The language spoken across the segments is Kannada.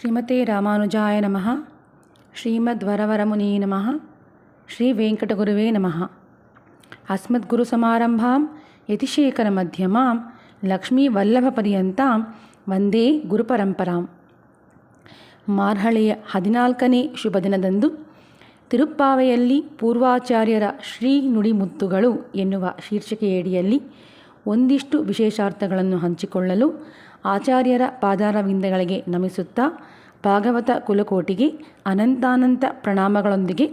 ಶ್ರೀಮತೆ ರಾಮಾನುಜಾಯ ನಮಃ. ಶ್ರೀಮದ್ವರವರಮುನಿ ನಮಃ. ಶ್ರೀ ವೆಂಕಟಗುರುವೇ ನಮಃ. ಅಸ್ಮದ್ಗುರುಸಮಾರಂಭಾಂ ಯತಿಶೇಖರಮಧ್ಯಮಾಂ ಲಕ್ಷ್ಮೀವಲ್ಲಭಪರ್ಯಂತಾಂ ವಂದೇ ಗುರುಪರಂಪರಾಂ. ಮಾರ್ಹಳೆಯ ಹದಿನಾಲ್ಕನೇ ಶುಭ ದಿನದಂದು ತಿರುಪ್ಪಾವೆಯಲ್ಲಿ ಪೂರ್ವಾಚಾರ್ಯರ ಶ್ರೀ ನುಡಿಮುತ್ತುಗಳು ಎನ್ನುವ ಶೀರ್ಷಿಕೆಯಡಿಯಲ್ಲಿ ಒಂದಿಷ್ಟು ವಿಶೇಷಾರ್ಥಗಳನ್ನು ಹಂಚಿಕೊಳ್ಳಲು ಆಚಾರ್ಯರ ಪಾದಾರವಿಂದಗಳಿಗೆ ನಮಿಸುತ್ತಾ ಭಾಗವತ ಕುಲಕೋಟಿಗೆ ಅನಂತಾನಂತ ಪ್ರಣಾಮಗಳೊಂದಿಗೆ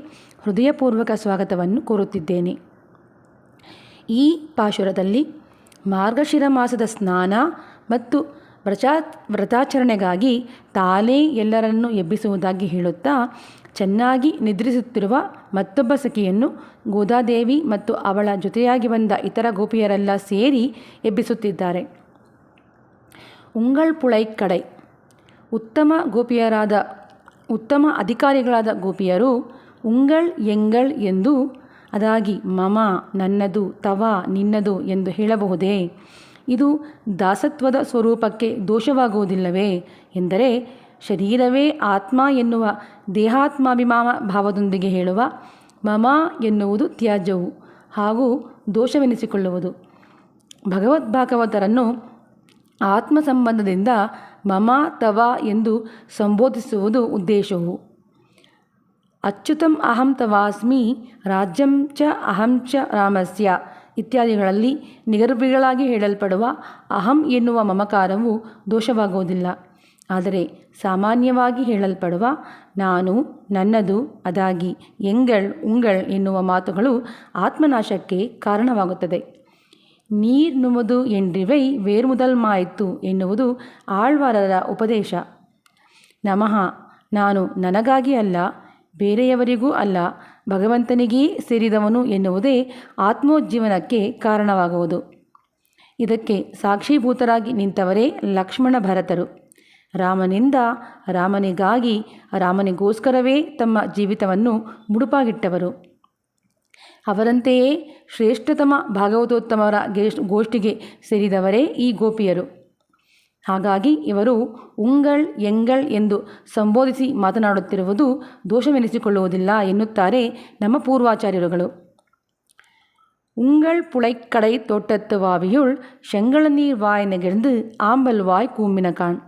ಹೃದಯಪೂರ್ವಕ ಸ್ವಾಗತವನ್ನು ಕೋರುತ್ತಿದ್ದೇನೆ. ಈ ಪಾಶುರದಲ್ಲಿ ಮಾರ್ಗಶಿರ ಮಾಸದ ಸ್ನಾನ ಮತ್ತು ವ್ರಚಾ ವ್ರತಾಚರಣೆಗಾಗಿ ತಾನೇ ಎಲ್ಲರನ್ನು ಎಬ್ಬಿಸುವುದಾಗಿ ಹೇಳುತ್ತಾ, ಚೆನ್ನಾಗಿ ನಿದ್ರಿಸುತ್ತಿರುವ ಮತ್ತೊಬ್ಬ ಸಖಿಯನ್ನು ಗೋದಾದೇವಿ ಮತ್ತು ಅವಳ ಜೊತೆಯಾಗಿ ಬಂದ ಇತರ ಗೋಪಿಯರೆಲ್ಲ ಸೇರಿ ಎಬ್ಬಿಸುತ್ತಿದ್ದಾರೆ. ಉಂಗಳ್ ಪುಳೈ ಕಡೈ ಉತ್ತಮ ಗೋಪಿಯರಾದ ಉತ್ತಮ ಅಧಿಕಾರಿಗಳಾದ ಗೋಪಿಯರು ಉಂಗಳ್ ಎಂಗಳ್ ಎಂದು ಅದಾಗಿ ಮಮ ನನ್ನದು ತವ ನಿನ್ನದು ಎಂದು ಹೇಳಬಹುದೇ? ಇದು ದಾಸತ್ವದ ಸ್ವರೂಪಕ್ಕೆ ದೋಷವಾಗುವುದಿಲ್ಲವೇ? ಎಂದರೆ, ಶರೀರವೇ ಆತ್ಮ ಎನ್ನುವ ದೇಹಾತ್ಮಾಭಿಮಾನ ಭಾವದೊಂದಿಗೆ ಹೇಳುವ, ಮಮ ಎನ್ನುವುದು ತ್ಯಾಜ್ಯವು ಹಾಗೂ ದೋಷವೆನಿಸಿಕೊಳ್ಳುವುದು. ಭಗವದ್ಭಾಗವತರನ್ನು ಆತ್ಮ ಸಂಬಂಧದಿಂದ ಮಮ ತವ ಎಂದು ಸಂಬೋಧಿಸುವುದು ಉದ್ದೇಶವು. ಅಚ್ಯುತಂ ಅಹಂ ತವಾಸ್ಮಿ, ರಾಜ್ಯಂ ಚ ಅಹಂ ಚ ರಾಮಸ್ಯ ಇತ್ಯಾದಿಗಳಲ್ಲಿ ನಿಗರ್ಭಿಗಳಾಗಿ ಹೇಳಲ್ಪಡುವ ಅಹಂ ಎನ್ನುವ ಮಮಕಾರವು ದೋಷವಾಗುವುದಿಲ್ಲ. ಆದರೆ ಸಾಮಾನ್ಯವಾಗಿ ಹೇಳಲ್ಪಡುವ ನಾನು, ನನ್ನದು, ಅದಾಗಿ, ಎಂಗಳ್, ಉಂಗಳ್ ಎನ್ನುವ ಮಾತುಗಳು ಆತ್ಮನಾಶಕ್ಕೆ ಕಾರಣವಾಗುತ್ತದೆ. ನೀರ್ ನುಮದು ಎಂಡ್ರಿವೈ ವೇರ್ಮುದಲ್ ಮಾಯ್ತು ಎನ್ನುವುದು ಆಳ್ವಾರರ ಉಪದೇಶ. ನಮಃ, ನಾನು ನನಗಾಗಿ ಅಲ್ಲ, ಬೇರೆಯವರಿಗೂ ಅಲ್ಲ, ಭಗವಂತನಿಗೇ ಸೇರಿದವನು ಎನ್ನುವುದೇ ಆತ್ಮೋಜ್ಜೀವನಕ್ಕೆ ಕಾರಣವಾಗುವುದು. ಇದಕ್ಕೆ ಸಾಕ್ಷೀಭೂತರಾಗಿ ನಿಂತವರೇ ಲಕ್ಷ್ಮಣ ಭರತರು. ರಾಮನಿಂದ ರಾಮನಿಗಾಗಿ ರಾಮನಿಗೋಸ್ಕರವೇ ತಮ್ಮ ಜೀವಿತವನ್ನು ಮುಡುಪಾಗಿಟ್ಟವರು. ಅವರಂತೆಯೇ ಶ್ರೇಷ್ಠತಮ ಭಾಗವತೋತ್ತಮರ ಗೋಷ್ಠಿಗೆ ಸೇರಿದವರೇ ಈ ಗೋಪಿಯರು. ಹಾಗಾಗಿ ಇವರು ಉಂಗಳ್ ಎಂಗಳ್ ಎಂದು ಸಂಬೋಧಿಸಿ ಮಾತನಾಡುತ್ತಿರುವುದು ದೋಷವೆನಿಸಿಕೊಳ್ಳುವುದಿಲ್ಲ ಎನ್ನುತ್ತಾರೆ ನಮ್ಮ ಪೂರ್ವಾಚಾರ್ಯರುಗಳು. ಉಂಗಳ್ ತೋಟತ್ತು ವಾವಿಯುಳ್ ಶೆಂಗಳ ನೀರ್ ವಾಯ್ ನೆಗೆರ್ದು ಆಂಬಲ್ ವಾಯ್ ಕೂಂಬಿನ ಕಾಣ್.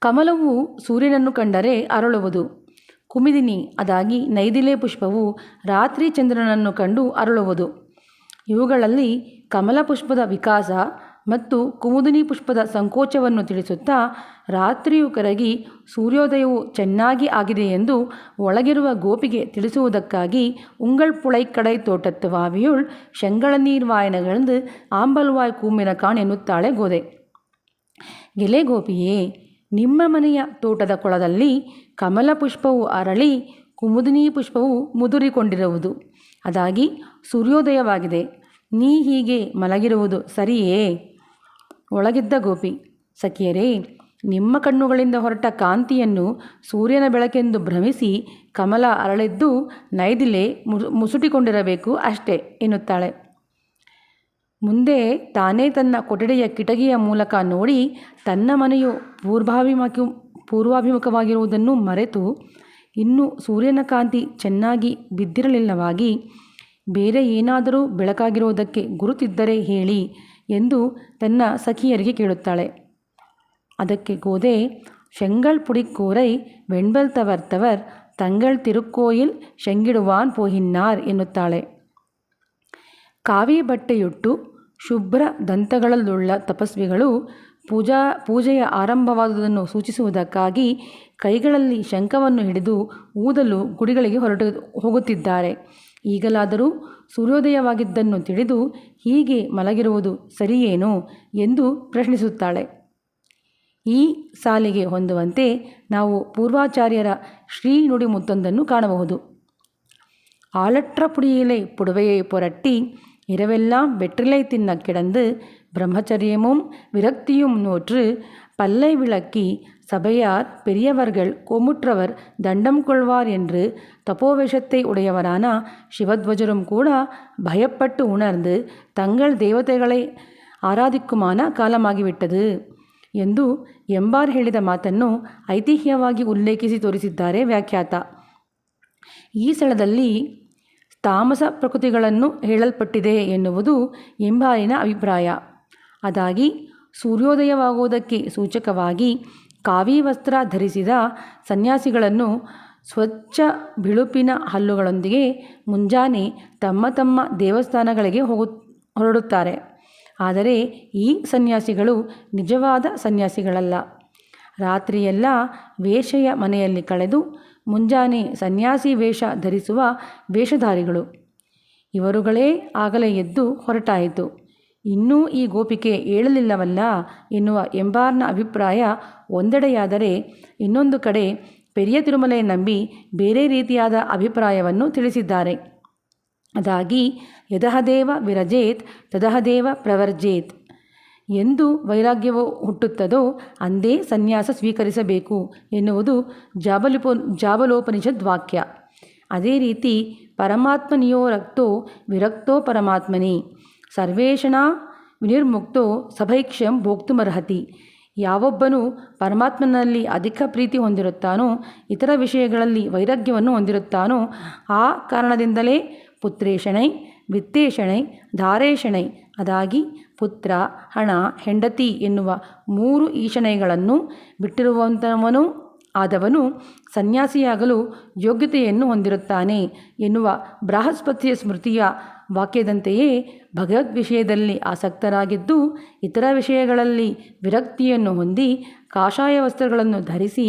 ಕಮಲವು ಸೂರ್ಯನನ್ನು ಕಂಡರೆ ಅರಳುವುದು. ಕುಮಿದಿನಿ. ಅದಾಗಿ ನೈದಿಲೆ ಪುಷ್ಪವು ರಾತ್ರಿ ಚಂದ್ರನನ್ನು ಕಂಡು ಅರಳುವುದು. ಇವುಗಳಲ್ಲಿ ಕಮಲ ಪುಷ್ಪದ ವಿಕಾಸ ಮತ್ತು ಕುಮುದಿನಿ ಪುಷ್ಪದ ಸಂಕೋಚವನ್ನು ತಿಳಿಸುತ್ತಾ ರಾತ್ರಿಯು ಕರಗಿ ಸೂರ್ಯೋದಯವು ಚೆನ್ನಾಗಿ ಆಗಿದೆ ಎಂದು ಒಳಗಿರುವ ಗೋಪಿಗೆ ತಿಳಿಸುವುದಕ್ಕಾಗಿ ಉಂಗಳ್ ಪುಳೈ ಕಡೈ ತೋಟತ್ತು ವಾವಿಯುಳ್ ಶಂಗಳ ನೀರ್ ವಾಯನಗಳಂದು ಆಂಬಲ್ವಾಯ್ ಕೂಮಿನ ಕಾಣ್ ಎನ್ನುತ್ತಾಳೆ ಗೋದೆ. ಗೆಲೆ ಗೋಪಿಯೇ ನಿಮ್ಮ ಮನೆಯ ತೋಟದ ಕೊಳದಲ್ಲಿ ಕಮಲ ಪುಷ್ಪವು ಅರಳಿ ಕುಮುದಿನಿ ಪುಷ್ಪವು ಮುದುರಿಕೊಂಡಿರುವುದು. ಅದಾಗಿ ಸೂರ್ಯೋದಯವಾಗಿದೆ. ನೀ ಹೀಗೆ ಮಲಗಿರುವುದು ಸರಿಯೇ? ಒಳಗಿದ್ದ ಗೋಪಿ, ಸಖಿಯರೇ, ನಿಮ್ಮ ಕಣ್ಣುಗಳಿಂದ ಹೊರಟ ಕಾಂತಿಯನ್ನು ಸೂರ್ಯನ ಬೆಳಕೆಂದು ಭ್ರಮಿಸಿ ಕಮಲ ಅರಳಿದ್ದು ನೈದಿಲೆ ಮುಸುಟಿಕೊಂಡಿರಬೇಕು ಅಷ್ಟೇ ಎನ್ನುತ್ತಾಳೆ. ಮುಂದೆ ತಾನೇ ತನ್ನ ಕೊಠಡಿಯ ಕಿಟಕಿಯ ಮೂಲಕ ನೋಡಿ ತನ್ನ ಮನೆಯು ಪೂರ್ವಾಭಿಮುಖ ಪೂರ್ವಾಭಿಮುಖವಾಗಿರುವುದನ್ನು ಮರೆತು ಇನ್ನು ಸೂರ್ಯನ ಕಾಂತಿ ಚೆನ್ನಾಗಿ ಬಿದ್ದಿರಲಿಲ್ಲವಾಗಿ ಬೇರೆ ಏನಾದರೂ ಬೆಳಕಾಗಿರುವುದಕ್ಕೆ ಗುರುತಿದ್ದರೆ ಹೇಳಿ ಎಂದು ತನ್ನ ಸಖಿಯರಿಗೆ ಕೇಳುತ್ತಾಳೆ. ಅದಕ್ಕೆ ಗೋದೆ ಶೆಂಗಳ್ ಪುಡಿ ಕೋರೈ ವೆಣ್ಬಲ್ ತವರ್ ತವರ್ ತಂಗಳ್ ತಿರುಕೋಯಿಲ್ ಶೆಂಗಿಡುವಾನ್ ಪೋಹಿನ್ನಾರ್ ಎನ್ನುತ್ತಾಳೆ. ಕಾವಿ ಬಟ್ಟೆಯುಟ್ಟು ಶುಭ್ರ ದಂತಗಳಲ್ಲುಳ್ಳ ತಪಸ್ವಿಗಳು ಪೂಜಾ, ಪೂಜೆಯ ಆರಂಭವಾದುದನ್ನು ಸೂಚಿಸುವುದಕ್ಕಾಗಿ ಕೈಗಳಲ್ಲಿ ಶಂಖವನ್ನು ಹಿಡಿದು ಊದಲು ಗುಡಿಗಳಿಗೆ ಹೊರಟು ಹೋಗುತ್ತಿದ್ದಾರೆ. ಈಗಲಾದರೂ ಸೂರ್ಯೋದಯವಾಗಿದ್ದನ್ನು ತಿಳಿದು ಹೀಗೆ ಮಲಗಿರುವುದು ಸರಿಯೇನು ಎಂದು ಪ್ರಶ್ನಿಸುತ್ತಾಳೆ. ಈ ಸಾಲಿಗೆ ಹೊಂದುವಂತೆ ನಾವು ಪೂರ್ವಾಚಾರ್ಯರ ಶ್ರೀ ನುಡಿಮುತ್ತೊಂದನ್ನು ಕಾಣಬಹುದು. ಆಲಟ್ರ ಪುಡಿಯಿಲೆ ಪುಡವೆಯೇ ಪೊರಟ್ಟಿ இரவெல்லாம் வெற்றிலை தின்ன கிடந்து பிரம்மச்சரியமும் விரக்தியும் நோற்று பல்லை விளக்கி சபையார் பெரியவர்கள் கோமுற்றவர் தண்டம் கொள்வார் என்று தபோவேஷத்தை உடையவரான சிவத்வஜரும் கூட பயப்பட்டு உணர்ந்து தங்கள் தேவதைகளை ஆராதிக்குமான காலமாகிவிட்டது ಎಂದು ಎಂಬಾರ್ ಹೇಳಿದ ಮಾತನ್ನು ಐತಿಹ್ಯವಾಗಿ ಉಲ್ಲೇಖಿಸಿ ತೋರಿಸಿದ್ದಾರೆ ವ್ಯಾಖ್ಯಾತ ಈ ಸ್ಥಳದಲ್ಲಿ ತಾಮಸ ಪ್ರಕೃತಿಗಳನ್ನು ಹೇಳಲ್ಪಟ್ಟಿದೆ ಎನ್ನುವುದು ಎಂಬಾಲಿನ ಅಭಿಪ್ರಾಯ. ಅದಾಗಿ ಸೂರ್ಯೋದಯವಾಗುವುದಕ್ಕೆ ಸೂಚಕವಾಗಿ ಕಾವಿ ವಸ್ತ್ರ ಧರಿಸಿದ ಸನ್ಯಾಸಿಗಳನ್ನು ಸ್ವಚ್ಛ ಬಿಳುಪಿನ ಹಲ್ಲುಗಳೊಂದಿಗೆ ಮುಂಜಾನೆ ತಮ್ಮ ತಮ್ಮ ದೇವಸ್ಥಾನಗಳಿಗೆ ಹೋಗು, ಹೊರಡುತ್ತಾರೆ. ಆದರೆ, ಈ ಸನ್ಯಾಸಿಗಳು ನಿಜವಾದ ಸನ್ಯಾಸಿಗಳಲ್ಲ. ರಾತ್ರಿಯೆಲ್ಲ ವೇಷೆಯ ಮನೆಯಲ್ಲಿ ಕಳೆದು ಮುಂಜಾನೆ ಸನ್ಯಾಸಿ ವೇಷ ಧರಿಸುವ ವೇಷಧಾರಿಗಳು. ಇವರುಗಳೇ ಆಗಲೇ ಎದ್ದು ಹೊರಟಾಯಿತು. ಇನ್ನೂ ಈ ಗೋಪಿಕೆ ಏಳಲಿಲ್ಲವಲ್ಲ ಎನ್ನುವ ಎಂಬಾರ್ನ ಅಭಿಪ್ರಾಯ ಒಂದೆಡೆಯಾದರೆ ಇನ್ನೊಂದು ಕಡೆ ಪೆರಿಯ ತಿರುಮಲೆ ನಂಬಿ ಬೇರೆ ರೀತಿಯಾದ ಅಭಿಪ್ರಾಯವನ್ನು ತಿಳಿಸಿದ್ದಾರೆ. ಅದಾಗಿ, ಯದಹದೇವ ವಿರಜೇತ್, ತದಹದೇವ ಪ್ರವರ್ಜೇತ್. ಎಂದು ವೈರಾಗ್ಯವು ಹುಟ್ಟುತ್ತದೋ ಅಂದೇ ಸನ್ಯಾಸ ಸ್ವೀಕರಿಸಬೇಕು ಎನ್ನುವುದು ಜಾಬಲಿಪೋ ಜಾಬಲೋಪನಿಷದ್ ವಾಕ್ಯ ಅದೇ ರೀತಿ ಪರಮಾತ್ಮನಿಯೋ ರಕ್ತೋ ವಿರಕ್ತೋ ಪರಮಾತ್ಮನಿ. ಸರ್ವೇಷಣ ವಿನಿರ್ಮುಕ್ತೋ ಸಭೈಕ್ಷ್ಯಂ ಭೋಕ್ತುಮರ್ಹತಿ. ಯಾವೊಬ್ಬನು ಪರಮಾತ್ಮನಲ್ಲಿ ಅಧಿಕ ಪ್ರೀತಿ ಹೊಂದಿರುತ್ತಾನೋ, ಇತರ ವಿಷಯಗಳಲ್ಲಿ ವೈರಾಗ್ಯವನ್ನು ಹೊಂದಿರುತ್ತಾನೋ, ಆ ಕಾರಣದಿಂದಲೇ ಪುತ್ರೇಷಣೈ, ವಿತ್ತೇಷಣೈ, ಧಾರೇಷಣೈ, ಅದಾಗಿ ಪುತ್ರ, ಹಣ, ಹೆಂಡತಿ ಎನ್ನುವ ಮೂರು ಈಶನೆಗಳನ್ನು ಬಿಟ್ಟಿರುವಂಥವನು ಆದವನು ಸನ್ಯಾಸಿಯಾಗಲು ಯೋಗ್ಯತೆಯನ್ನು ಹೊಂದಿರುತ್ತಾನೆ ಎನ್ನುವ ಬೃಹಸ್ಪತಿಯ ಸ್ಮೃತಿಯ ವಾಕ್ಯದಂತೆಯೇ ಭಗವದ್ ವಿಷಯದಲ್ಲಿ ಆಸಕ್ತರಾಗಿದ್ದು ಇತರ ವಿಷಯಗಳಲ್ಲಿ ವಿರಕ್ತಿಯನ್ನು ಹೊಂದಿ, ಕಾಷಾಯ ವಸ್ತ್ರಗಳನ್ನು ಧರಿಸಿ,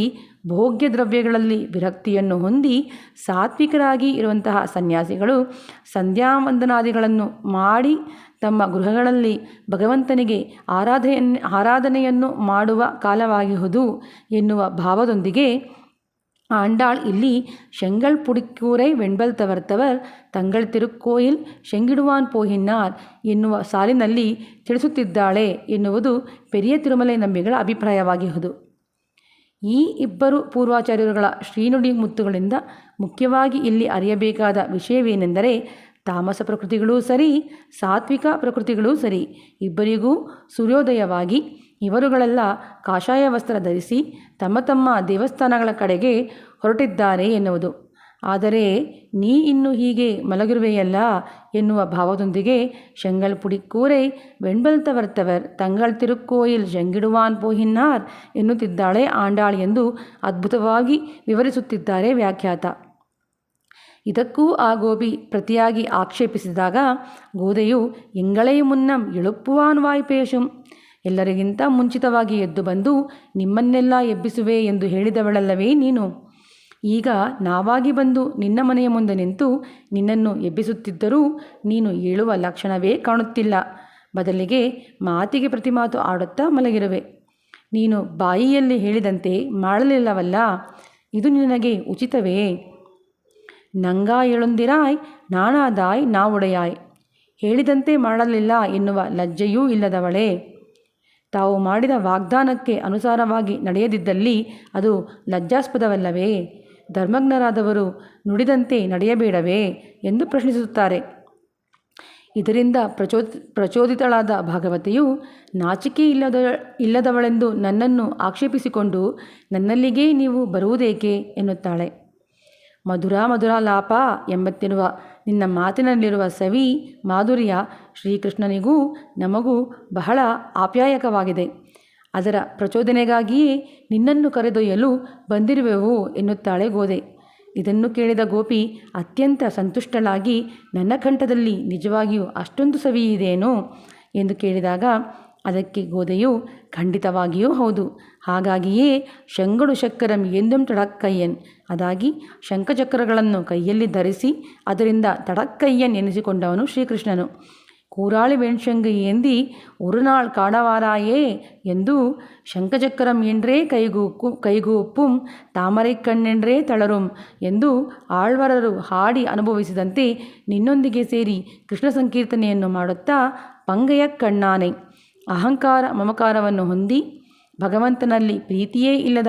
ಭೋಗ್ಯ ದ್ರವ್ಯಗಳಲ್ಲಿ ವಿರಕ್ತಿಯನ್ನು ಹೊಂದಿ, ಸಾತ್ವಿಕರಾಗಿ ಇರುವಂತಹ ಸನ್ಯಾಸಿಗಳು ಸಂಧ್ಯಾವಂದನಾದಿಗಳನ್ನು ಮಾಡಿ ತಮ್ಮ ಗೃಹಗಳಲ್ಲಿ ಭಗವಂತನಿಗೆ ಆರಾಧೆಯನ್ನು ಆರಾಧನೆಯನ್ನು ಮಾಡುವ ಕಾಲವಾಗಿಹುದು ಎನ್ನುವ ಭಾವದೊಂದಿಗೆ ಆಂಡಾಳ್ ಇಲ್ಲಿ செங்கல் ಪುಡಿಕೂರೆ ವೆಂಬಲ್ ತವರ್ತವರ್, ತಂಗಳ್ ತಿರುಕೋಯಿಲ್ ಶೆಂಗಿಡುವಾನ್ ಪೋಹಿನ್ನಾರ್ ಎನ್ನುವ ಸಾಲಿನಲ್ಲಿ ತಿಳಿಸುತ್ತಿದ್ದಾಳೆ ಎನ್ನುವುದು ಪೆರಿಯ ತಿರುಮಲೆ ನಂಬಿಗಳ ಅಭಿಪ್ರಾಯವಾಗಿಹುದು. ಈ ಇಬ್ಬರು ಪೂರ್ವಾಚಾರ್ಯರುಗಳ ಶ್ರೀನುಡಿ ಮುತ್ತುಗಳಿಂದ ಮುಖ್ಯವಾಗಿ ಇಲ್ಲಿ ಅರಿಯಬೇಕಾದ ವಿಷಯವೇನೆಂದರೆ ತಾಮಸ ಪ್ರಕೃತಿಗಳೂ ಸರಿ, ಸಾತ್ವಿಕ ಪ್ರಕೃತಿಗಳೂ ಸರಿ. ಇಬ್ಬರಿಗೂ ಸೂರ್ಯೋದಯವಾಗಿ ಇವರುಗಳೆಲ್ಲ ಕಾಷಾಯ ವಸ್ತ್ರ ಧರಿಸಿ ತಮ್ಮ ತಮ್ಮ ದೇವಸ್ಥಾನಗಳ ಕಡೆಗೆ ಹೊರಟಿದ್ದಾರೆ ಎನ್ನುವುದು. ಆದರೆ ನೀ ಇನ್ನು ಹೀಗೆ ಮಲಗಿರುವೆಯಲ್ಲ ಎನ್ನುವ ಭಾವದೊಂದಿಗೆ ಶಂಗಳಪುಡಿ ಕೂರೈ ವೆಣ್ಬಲ್ತವರ್ತವರ್ ತಂಗಳ್ ತಿರುಕೋಯಿಲ್ ಜಂಗಿಡುವಾನ್ ಪೋಹಿನ್ನಾರ್ ಎನ್ನುತ್ತಿದ್ದಾಳೆ ಆಂಡಾಳ್ ಎಂದು ಅದ್ಭುತವಾಗಿ ವಿವರಿಸುತ್ತಿದ್ದಾರೆ ವ್ಯಾಖ್ಯಾತ. ಇದಕ್ಕೂ ಆ ಗೋಪಿ ಪ್ರತಿಯಾಗಿ ಆಕ್ಷೇಪಿಸಿದಾಗ ಗೋದೆಯು ಎಂಗಳೇ ಮುನ್ನಂ ಎಳುಪ್ಪುವಾನ್ ವಾಯ್ಪೇಶುಂ ಎಲ್ಲರಿಗಿಂತ ಮುಂಚಿತವಾಗಿ ಎದ್ದು ಬಂದು ನಿಮ್ಮನ್ನೆಲ್ಲ ಎಬ್ಬಿಸುವೆ ಎಂದು ಹೇಳಿದವಳಲ್ಲವೇ ನೀನು. ಈಗ ನಾವಾಗಿ ಬಂದು ನಿನ್ನ ಮನೆಯ ಮುಂದೆ ನಿಂತು ನಿನ್ನನ್ನು ಎಬ್ಬಿಸುತ್ತಿದ್ದರೂ ನೀನು ಏಳುವ ಲಕ್ಷಣವೇ ಕಾಣುತ್ತಿಲ್ಲ. ಬದಲಿಗೆ ಮಾತಿಗೆ ಪ್ರತಿಮಾತು ಆಡುತ್ತಾ ಮಲಗಿರುವೆ. ನೀನು ಬಾಯಿಯಲ್ಲಿ ಹೇಳಿದಂತೆ ಮಾಡಲಿಲ್ಲವಲ್ಲ, ಇದು ನಿನಗೆ ಉಚಿತವೇ? ನಂಗಾ ಎಳುಂದಿರಾಯ್ ನಾಣಾದಾಯ್ ನಾವುಡೆಯಾಯ್. ಹೇಳಿದಂತೆ ಮಾಡಲಿಲ್ಲ ಎನ್ನುವ ಲಜ್ಜೆಯೂ ಇಲ್ಲದವಳೇ. ತಾವು ಮಾಡಿದ ವಾಗ್ದಾನಕ್ಕೆ ಅನುಸಾರವಾಗಿ ನಡೆಯದಿದ್ದಲ್ಲಿ ಅದು ಲಜ್ಜಾಸ್ಪದವಲ್ಲವೇ. ಧರ್ಮಜ್ಞರಾದವರು ನುಡಿದಂತೆ ನಡೆಯಬೇಡವೇ ಎಂದು ಪ್ರಶ್ನಿಸುತ್ತಾರೆ. ಇದರಿಂದ ಪ್ರಚೋದಿ, ಪ್ರಚೋದಿತಳಾದ ಭಾಗವತಿಯು, ನಾಚಿಕೆ ಇಲ್ಲದ, ಇಲ್ಲದವಳೆಂದು ನನ್ನನ್ನು ಆಕ್ಷೇಪಿಸಿಕೊಂಡು ನನ್ನಲ್ಲಿಗೇ ನೀವು ಬರುವುದೇಕೆ ಎನ್ನುತ್ತಾಳೆ. ಮಧುರ ಲಾಪ ಎಂಬತ್ತಿರುವ ನಿನ್ನ ಮಾತಿನಲ್ಲಿರುವ ಸವಿ ಮಾಧುರ್ಯ ಶ್ರೀಕೃಷ್ಣನಿಗೂ ನಮಗೂ ಬಹಳ ಆಪ್ಯಾಯಕವಾಗಿದೆ. ಅದರ ಪ್ರಚೋದನೆಗಾಗಿಯೇ ನಿನ್ನನ್ನು ಕರೆದೊಯ್ಯಲು ಬಂದಿರುವೆವು ಎನ್ನುತ್ತಾಳೆ ಗೋದೆ. ಇದನ್ನು ಕೇಳಿದ ಗೋಪಿ ಅತ್ಯಂತ ಸಂತುಷ್ಟಳಾಗಿ, ನನ್ನ ಕಂಠದಲ್ಲಿ ನಿಜವಾಗಿಯೂ ಅಷ್ಟೊಂದು ಸವಿಯಿದೆಯೇನೋ ಎಂದು ಕೇಳಿದಾಗ ಅದಕ್ಕೆ ಗೋದೆಯು ಖಂಡಿತವಾಗಿಯೂ ಹೌದು. ಹಾಗಾಗಿಯೇ ಶಂಗಡು ಶಕ್ಕರಂ ಎಂದಂ ತಡಕ್ಕಯ್ಯನ್. ಅದಾಗಿ ಶಂಖಚಕ್ರಗಳನ್ನು ಕೈಯಲ್ಲಿ ಧರಿಸಿ ಅದರಿಂದ ತಡಕ್ಕಯ್ಯನ್ ಎನಿಸಿಕೊಂಡವನು ಶ್ರೀಕೃಷ್ಣನು. ಕೂರಾಳಿ ವೆಣ್ಶಂಗು ಎಂದಿ ಉರುನಾಳ್ ಕಾಡವಾರಾಯೇ ಎಂದು ಶಂಖಚಕ್ರಂ ಎಂಡ್ರೇ ಕೈಗೂ ಕೈಗೂಪ್ಪುಂ ತಾಮரை ಕಣ್ಣೆಂಡ್ರೇ ತಳರುಂ ಎಂದು ಆಳ್ವರರು ಹಾಡಿ ಅನುಭವಿಸಿದಂತೆ ನಿನ್ನೊಂದಿಗೆ ಸೇರಿ ಕೃಷ್ಣ ಸಂಕೀರ್ತನೆಯನ್ನು ಮಾಡುತ್ತಾ ಪಂಗಯ ಕಣ್ಣಾನೆ ಅಹಂಕಾರ ಮಮಕಾರವನ್ನು ಹೊಂದಿ ಭಗವಂತನಲ್ಲಿ ಪ್ರೀತಿಯೇ ಇಲ್ಲದ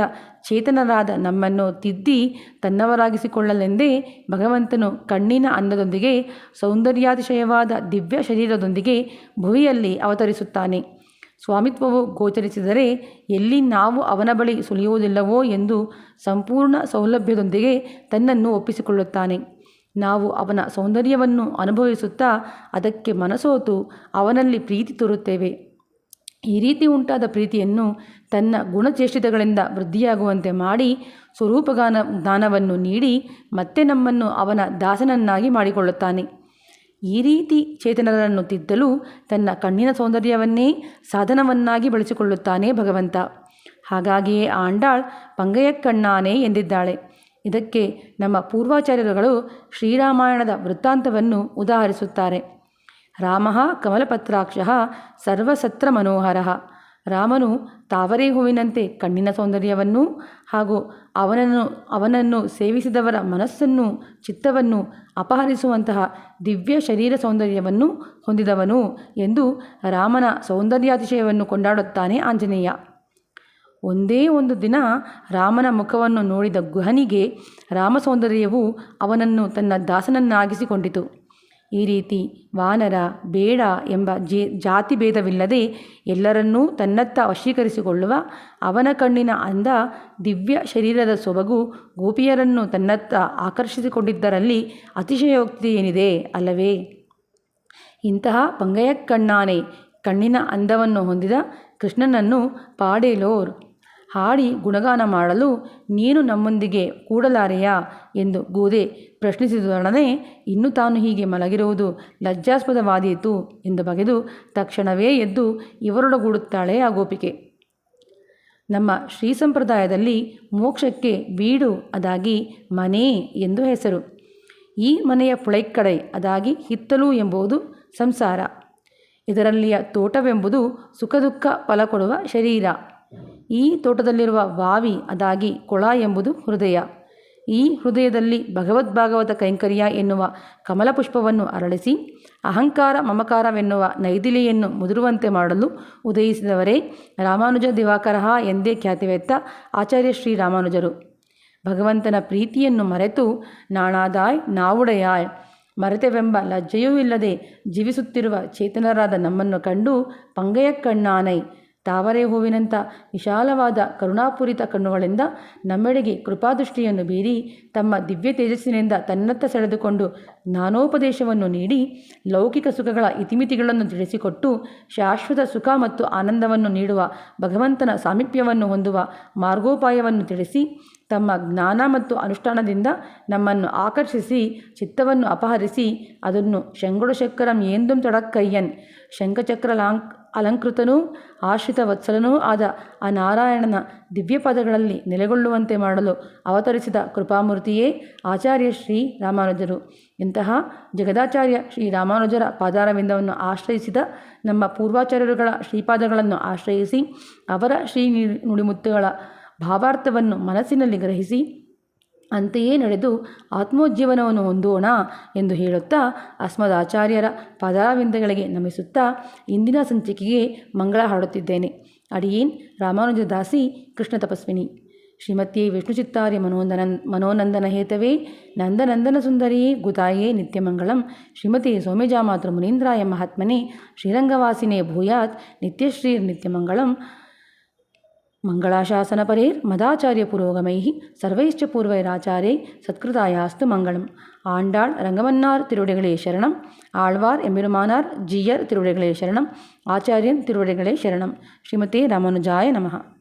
ಚೇತನರಾದ ನಮ್ಮನ್ನು ತಿದ್ದಿ ತನ್ನವರಾಗಿಸಿಕೊಳ್ಳಲೆಂದೇ ಭಗವಂತನು ಕಣ್ಣಿನ ಅನ್ನದೊಂದಿಗೆ ಸೌಂದರ್ಯಾತಿಶಯವಾದ ದಿವ್ಯ ಶರೀರದೊಂದಿಗೆ ಭುವಿಯಲ್ಲಿ ಅವತರಿಸುತ್ತಾನೆ. ಸ್ವಾಮಿತ್ವವು ಗೋಚರಿಸಿದರೆ ಎಲ್ಲಿ ನಾವು ಅವನ ಬಳಿ ಸುಳಿಯುವುದಿಲ್ಲವೋ ಎಂದು ಸಂಪೂರ್ಣ ಸೌಲಭ್ಯದೊಂದಿಗೆ ತನ್ನನ್ನು ಒಪ್ಪಿಸಿಕೊಳ್ಳುತ್ತಾನೆ. ನಾವು ಅವನ ಸೌಂದರ್ಯವನ್ನು ಅನುಭವಿಸುತ್ತಾ ಅದಕ್ಕೆ ಮನಸೋತು ಅವನಲ್ಲಿ ಪ್ರೀತಿ ತೋರುತ್ತೇವೆ. ಈ ರೀತಿ ಉಂಟಾದ ಪ್ರೀತಿಯನ್ನು ತನ್ನ ಗುಣಚೇಷ್ಟಿತಗಳಿಂದ ವೃದ್ಧಿಯಾಗುವಂತೆ ಮಾಡಿ ಸ್ವರೂಪಗಾನ ಜ್ಞಾನವನ್ನು ನೀಡಿ ಮತ್ತೆ ನಮ್ಮನ್ನು ಅವನ ದಾಸನನ್ನಾಗಿ ಮಾಡಿಕೊಳ್ಳುತ್ತಾನೆ. ಈ ರೀತಿ ಚೇತನರನ್ನು ತಿದ್ದಲು ತನ್ನ ಕಣ್ಣಿನ ಸೌಂದರ್ಯವನ್ನೇ ಸಾಧನವನ್ನಾಗಿ ಬಳಸಿಕೊಳ್ಳುತ್ತಾನೆ ಭಗವಂತ. ಹಾಗಾಗಿಯೇ ಆಂಡಾಳ್ ಪಂಗಯ ಕಣ್ಣಾನೆ ಎಂದಿದ್ದಾಳೆ. ಇದಕ್ಕೆ ನಮ್ಮ ಪೂರ್ವಾಚಾರ್ಯರುಗಳು ಶ್ರೀರಾಮಾಯಣದ ವೃತ್ತಾಂತವನ್ನು ಉದಾಹರಿಸುತ್ತಾರೆ. ರಾಮ ಕಮಲಪತ್ರಾಕ್ಷ ಸರ್ವಸತ್ರ ಮನೋಹರ. ರಾಮನು ತಾವರೆ ಹೂವಿನಂತೆ ಕಣ್ಣಿನ ಸೌಂದರ್ಯವನ್ನು ಹಾಗೂ ಅವನನ್ನು ಅವನನ್ನು ಸೇವಿಸಿದವರ ಮನಸ್ಸನ್ನು, ಚಿತ್ತವನ್ನು ಅಪಹರಿಸುವಂತಹ ದಿವ್ಯ ಶರೀರ ಸೌಂದರ್ಯವನ್ನು ಹೊಂದಿದವನು ಎಂದು ರಾಮನ ಸೌಂದರ್ಯಾತಿಶಯವನ್ನು ಕೊಂಡಾಡುತ್ತಾನೆ ಆಂಜನೇಯ. ಒಂದೇ ಒಂದು ದಿನ ರಾಮನ ಮುಖವನ್ನು ನೋಡಿದ ಗುಹನಿಗೆ ರಾಮ ಸೌಂದರ್ಯವು ಅವನನ್ನು ತನ್ನ ದಾಸನನ್ನಾಗಿಸಿಕೊಂಡಿತು. ಈ ರೀತಿ ವಾನರ ಬೇಡ ಎಂಬ ಜೇ, ಜಾತಿ ಭೇದವಿಲ್ಲದೆ ಎಲ್ಲರನ್ನೂ ತನ್ನತ್ತ ವಶೀಕರಿಸಿಕೊಳ್ಳುವ ಅವನ ಕಣ್ಣಿನ ಅಂದ ದಿವ್ಯ ಶರೀರದ ಸೊಬಗು ಗೋಪಿಯರನ್ನು ತನ್ನತ್ತ ಆಕರ್ಷಿಸಿಕೊಂಡಿದ್ದರಲ್ಲಿ ಅತಿಶಯೋಕ್ತಿ ಏನಿದೆ ಅಲ್ಲವೇ? ಇಂತಹ ಪಂಗಯ ಕಣ್ಣಾನೆ ಕಣ್ಣಿನ ಅಂದವನ್ನು ಹೊಂದಿದ ಕೃಷ್ಣನನ್ನು ಪಾಡೇಲೋರ್. ಹಾಡಿ ಗುಣಗಾನ ಮಾಡಲು ನೀನು ನಮ್ಮೊಂದಿಗೆ ಕೂಡಲಾರೆಯಾ ಎಂದು ಗೋದೆ ಪ್ರಶ್ನಿಸಿದೊಡನೆ ಇನ್ನು ತಾನು ಹೀಗೆ ಮಲಗಿರುವುದು ಲಜ್ಜಾಸ್ಪದವಾದೀತು ಎಂದು ಬಗೆದು ತಕ್ಷಣವೇ ಎದ್ದು ಇವರೊಡಗೂಡುತ್ತಾಳೆ ಆ ಗೋಪಿಕೆ. ನಮ್ಮ ಶ್ರೀ ಸಂಪ್ರದಾಯದಲ್ಲಿ ಮೋಕ್ಷಕ್ಕೆ ಬೀಡು ಅದಾಗಿ ಮನೆ ಎಂದು ಹೆಸರು. ಈ ಮನೆಯ ಪುಳೈಕ್ಕಡೆ ಅದಾಗಿ ಹಿತ್ತಲು ಎಂಬುದು ಸಂಸಾರ. ಇದರಲ್ಲಿಯ ತೋಟವೆಂಬುದು ಸುಖ ದುಃಖ ಫಲ ಕೊಡುವ ಶರೀರ. ಈ ತೋಟದಲ್ಲಿರುವ ಬಾವಿ ಅದಾಗಿ ಕೊಳ ಎಂಬುದು ಹೃದಯ. ಈ ಹೃದಯದಲ್ಲಿ ಭಗವದ್ಭಾಗವತ ಕೈಂಕರ್ಯ ಎನ್ನುವ ಕಮಲಪುಷ್ಪವನ್ನು ಅರಳಿಸಿ, ಅಹಂಕಾರ ಮಮಕಾರವೆನ್ನುವ ನೈದಿಲೆಯನ್ನು ಮುದುರುವಂತೆ ಮಾಡಲು ಉದಯಿಸಿದವರೇ ರಾಮಾನುಜ ದಿವಾಕರ ಎಂದೇ ಖ್ಯಾತಿವೆತ್ತ ಆಚಾರ್ಯ ಶ್ರೀ ರಾಮಾನುಜರು. ಭಗವಂತನ ಪ್ರೀತಿಯನ್ನು ಮರೆತು ನಾಣಾದಾಯ್, ನಾವುಡೆಯಾಯ್, ಮರೆತೆವೆಂಬ ಲಜ್ಜೆಯೂ ಇಲ್ಲದೆ ಜೀವಿಸುತ್ತಿರುವ ಚೇತನರಾದ ನಮ್ಮನ್ನು ಕಂಡು ಪಂಗಯ ಕಣ್ಣಾನೈ ತಾವರೆ ಹೂವಿನಂಥ ವಿಶಾಲವಾದ ಕರುಣಾಪೂರಿತ ಕಣ್ಣುಗಳಿಂದ ನಮ್ಮೆಡೆಗೆ ಕೃಪಾದೃಷ್ಟಿಯನ್ನು ಬೀರಿ ತಮ್ಮ ದಿವ್ಯ ತೇಜಸ್ಸಿನಿಂದ ತನ್ನತ್ತ ಸೆಳೆದುಕೊಂಡು ಜ್ಞಾನೋಪದೇಶವನ್ನು ನೀಡಿ ಲೌಕಿಕ ಸುಖಗಳ ಇತಿಮಿತಿಗಳನ್ನು ತಿಳಿಸಿಕೊಟ್ಟು ಶಾಶ್ವತ ಸುಖ ಮತ್ತು ಆನಂದವನ್ನು ನೀಡುವ ಭಗವಂತನ ಸಾಮೀಪ್ಯವನ್ನು ಹೊಂದುವ ಮಾರ್ಗೋಪಾಯವನ್ನು ತಿಳಿಸಿ ತಮ್ಮ ಜ್ಞಾನ ಮತ್ತು ಅನುಷ್ಠಾನದಿಂದ ನಮ್ಮನ್ನು ಆಕರ್ಷಿಸಿ, ಚಿತ್ತವನ್ನು ಅಪಹರಿಸಿ, ಅದನ್ನು ಶಂಗುಡಶಕ್ರಂ ಏಂದುಂ ತೊಡಕ್ಕಯ್ಯನ್. ಶಂಖಚಕ್ರ ಲಾಂಕ್ ಅಲಂಕೃತನೂ ಆಶ್ರಿತ ವತ್ಸಲನೂ ಆದ ಆ ನಾರಾಯಣನ ದಿವ್ಯ ಪದಗಳಲ್ಲಿ ನೆಲೆಗೊಳ್ಳುವಂತೆ ಮಾಡಲು ಅವತರಿಸಿದ ಕೃಪಾಮೂರ್ತಿಯೇ ಆಚಾರ್ಯ ಶ್ರೀ ರಾಮಾನುಜರು. ಇಂತಹ ಜಗದಾಚಾರ್ಯ ಶ್ರೀ ರಾಮಾನುಜರ ಪಾದಾರವಿಂದವನ್ನು ಆಶ್ರಯಿಸಿದ ನಮ್ಮ ಪೂರ್ವಾಚಾರ್ಯರುಗಳ ಶ್ರೀಪಾದಗಳನ್ನು ಆಶ್ರಯಿಸಿ ಅವರ ಶ್ರೀ ನುಡಿಮುತ್ತುಗಳ ಭಾವಾರ್ಥವನ್ನು ಮನಸ್ಸಿನಲ್ಲಿ ಗ್ರಹಿಸಿ ಅಂತೆಯೇ ನಡೆದು ಆತ್ಮೋಜ್ಜೀವನವನ್ನು ಹೊಂದೋಣ ಎಂದು ಹೇಳುತ್ತಾ ಅಸ್ಮದಾಚಾರ್ಯರ ಪದಾರವಿಂದಗಳಿಗೆ ನಮಿಸುತ್ತಾ ಇಂದಿನ ಸಂಚಿಕೆಗೆ ಮಂಗಳ ಹಾಡುತ್ತಿದ್ದೇನೆ. ಅಡಿಯೇನ್ ರಾಮಾನುಜದಾಸಿ ಕೃಷ್ಣ ತಪಸ್ವಿನಿ. ಶ್ರೀಮತಿಯೇ ವಿಷ್ಣುಚಿತ್ತಾರ್ಯ ಮನೋನಂದನ ಮನೋನಂದನ ಹೇತವೇ, ನಂದನಂದನ ಸುಂದರಿಯೇ ಗುತಾಯೇ ನಿತ್ಯಮಂಗಳಂ ಶ್ರೀಮತಿ ಸೌಮ್ಯಜಾಮಾತೃ ಮುನೀಂದ್ರಾಯ ಮಹಾತ್ಮನೆ, ಶ್ರೀರಂಗವಾಸಿನೇ ಭೂಯಾತ್ ನಿತ್ಯಶ್ರೀ ನಿತ್ಯಮಂಗಳಂ மங்களாசாசனபரேர் மதாச்சாரிய புரோகமைஹி சர்வைஷ்ட பூர்வைராச்சாரே சத்கிருதாயாஸ்து மங்களம். ஆண்டாள் ரங்கமன்னார் திருவடிகளே சரணம். ஆழ்வார் எம்பெருமானார் ஜியர் திருவடிகளே சரணம். ஆச்சாரியன் திருவடிகளே சரணம். ஸ்ரீமதே ராமானுஜாய நமகா